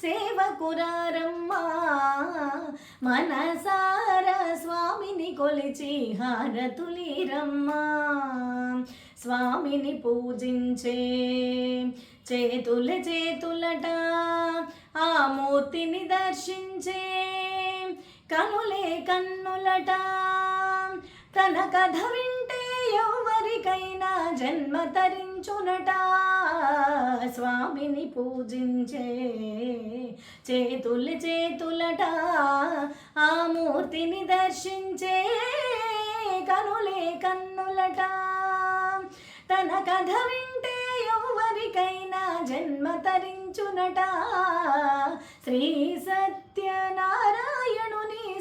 సేవకురారమ్మా. మనసార స్వామిని కొలిచి హారతులీరమ్మా. స్వామిని పూజించే చేతుల చేతులట ఆ మూర్తిని దర్శించే కనులే కన్నులట. తన కథ వింటే జన్మ తరించునట స్వామిని పూజించే చేతులు చేతులట. ఆ మూర్తిని దర్శించే కనులే కన్నులట. తన కథ వింటే ఎవరికైనా జన్మ తరించునట శ్రీ సత్యనారాయణ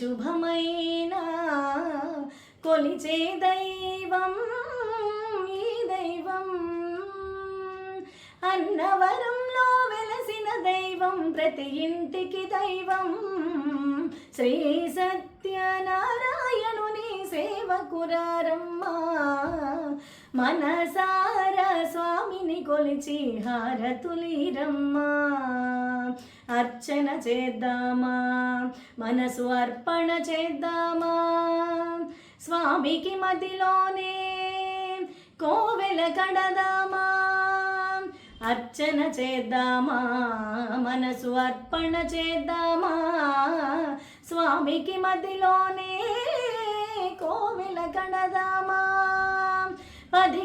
శుభమైన. కొలిచే దైవం ఈ దైవం. అన్నవరంలో వెలసిన దైవం ప్రతి ఇంటికి దైవం. శ్రీ సత్యనారాయణుని సేవకురారమ్మ. మనసార స్వామిని కొలిచి హారతులిరమ్మా. అర్చన చేద్దామా. మనసు అర్పణ చేద్దామా. స్వామికి మదిలోనే కోవెల కడదామా. అర్చన చేద్దామా. మనసు అర్పణ చేద్దామా. స్వామికి మదిలోనే కోవెల కడదామా. పది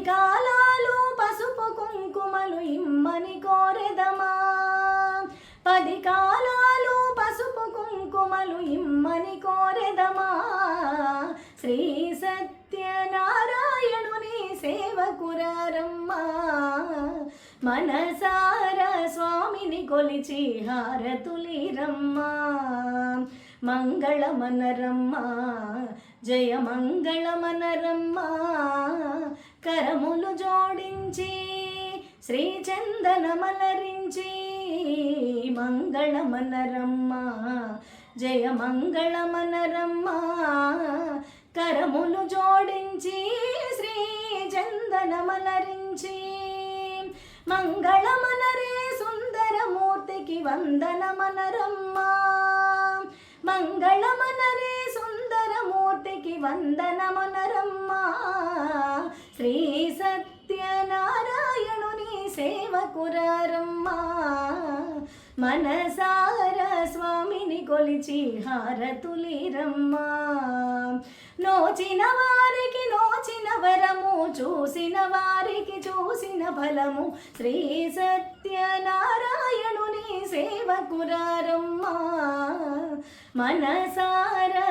కుంకుమలు ఇమ్మని కోరెదమా? శ్రీ సత్యనారాయణుని సేవకురారమ్మా మనసార స్వామిని కొలిచి హారతులిరమ్మా. మంగళమనరమ్మా జయ మంగళమనరమ్మా కరములు జోడించి శ్రీ చందనమలరించి మంగళమనరమ్మా. జయ మంగళ మనరమ్మ కరములు జోడించి శ్రీ చందనమలరించి మంగళమనరే సుందరమూర్తికి వందన మనరమ్మ మంగళ మనరే సుందరమూర్తికి వందన మనరమ్మ శ్రీ సత్యనారాయణుని సేవకురారమ్మా. మనసా కొలిచి హారతులిరమ్మా. నోచిన వారికి నోచిన వరము చూసిన వారికి చూసిన ఫలము. శ్రీ సత్యనారాయణుని సేవకురారమ్మా. మనసార